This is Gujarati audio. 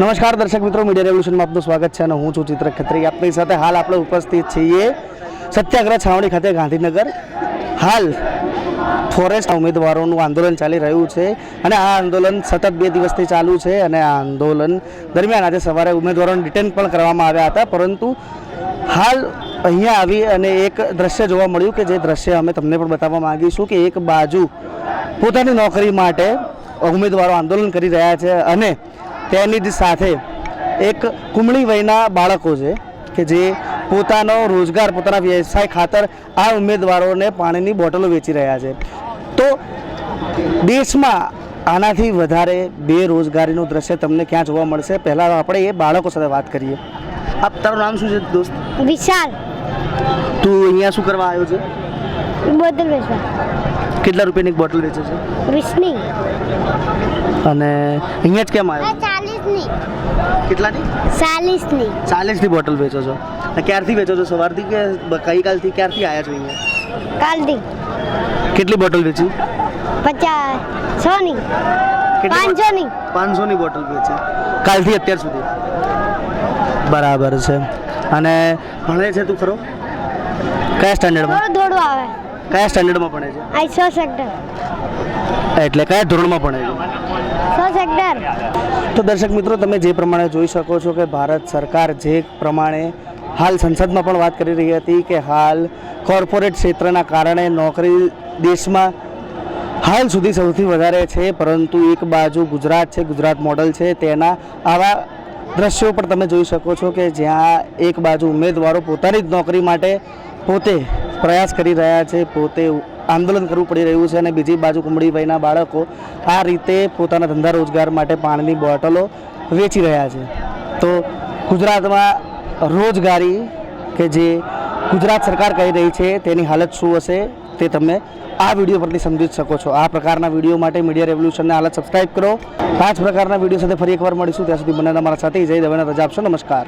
નમસ્કાર દર્શક મિત્રો, મીડિયા રેવલ્યુશનમાં આપનું સ્વાગત છે અને હું છું ચિત્ર ખત્રી. આપની સાથે હાલ આપણે ઉપસ્થિત છીએ સત્યાગ્રહ છાવણી ખાતે ગાંધીનગર. હાલ ફોરેસ્ટ ઉમેદવારોનું આંદોલન ચાલી રહ્યું છે અને આ આંદોલન સતત બે દિવસથી ચાલુ છે અને આ આંદોલન દરમિયાન આજે સવારે ઉમેદવારોને ડિટેન પણ કરવામાં આવ્યા હતા. પરંતુ હાલ અહીંયા આવી અને એક દ્રશ્ય જોવા મળ્યું કે જે દ્રશ્ય અમે તમને પણ બતાવવા માંગીશું કે એક બાજુ પોતાની નોકરી માટે ઉમેદવારો આંદોલન કરી રહ્યા છે અને તેની જ સાથે એક કુમળી વયના બાળકો છે કે જે પોતાનો રોજગાર પોતાના વ્યવસાય ખાતર આ ઉમેદવારોને પાણીની બોટલો વેચી રહ્યા છે. તો દેશમાં આનાથી વધારે બેરોજગારીનું દ્રશ્ય તમને ક્યાં જોવા મળશે? પહેલાં આપણે એ બાળકો સાથે વાત કરીએ. આપ તારું નામ શું છે દોસ્ત? વિશાલ. તું અહીંયા શું કરવા આવ્યો છે? બોટલ વેચવા. કેટલા રૂપિયાની બોટલ વેચે છે? વીસની. અને અહીંયા જ કેમ આવ્યો? ચાલીસની. કેટલાની? ચાલીસની. ચાલીસની બોટલ વેચો છો. ક્યારથી વેચો છો? સવારથી કે કઈ ગઈકાલથી ક્યારથી આવ્યા છો અહીંયા? કાલથી. કેટલી બોટલ વેચી? પચાસ સોની કેટલી પાંચસોની પાંચસોની બોટલ વેચી. કાલથી અત્યાર સુધી? બરાબર છે. અને ભણે છે તું ખરો? કયા સ્ટાન્ડર્ડમાં? થોડું આવે. કયા સ્ટાન્ડર્ડમાં ભણે છે? આઈ સો સેક્ટર. એટલે કયા ધોરણમાં ભણે છે? સો સેક્ટર. તો દર્શક મિત્રો, તમે જે પ્રમાણે જોઈ શકો છો કે ભારત સરકાર જે પ્રમાણે હાલ સંસદમાં પણ વાત કરી રહી હતી કે હાલ કોર્પોરેટ ક્ષેત્રના કારણે નોકરી દેશમાં હાલ સુધી સૌથી વધારે છે, પરંતુ એક બાજુ ગુજરાત છે, ગુજરાત મોડલ છે, તેના આવા દ્રશ્યો પણ તમે જોઈ શકો છો કે જ્યાં એક બાજુ ઉમેદવારો પોતાની જ નોકરી માટે પોતે પ્રયાસ કરી રહ્યા છે, પોતે આંદોલન કરવું પડી રહ્યું છે અને બીજી બાજુ કુંબળીભાઈના બાળકો આ રીતે પોતાના ધંધા રોજગાર માટે પાણીની બોટલો વેચી રહ્યા છે. તો ગુજરાતમાં રોજગારી કે જે ગુજરાત સરકાર કહી રહી છે તેની હાલત શું હશે તે તમે આ વીડિયો પરથી સમજી શકો છો. આ પ્રકારના વીડિયો માટે મીડિયા રેવલ્યુશનને હાલત સબસ્ક્રાઈબ કરો. પાંચ પ્રકારના વીડિયો સાથે ફરી એકવાર મળીશું. ત્યાં સુધી મને તમારા સાથે. જય દવેના રજા. આપશો નમસ્કાર.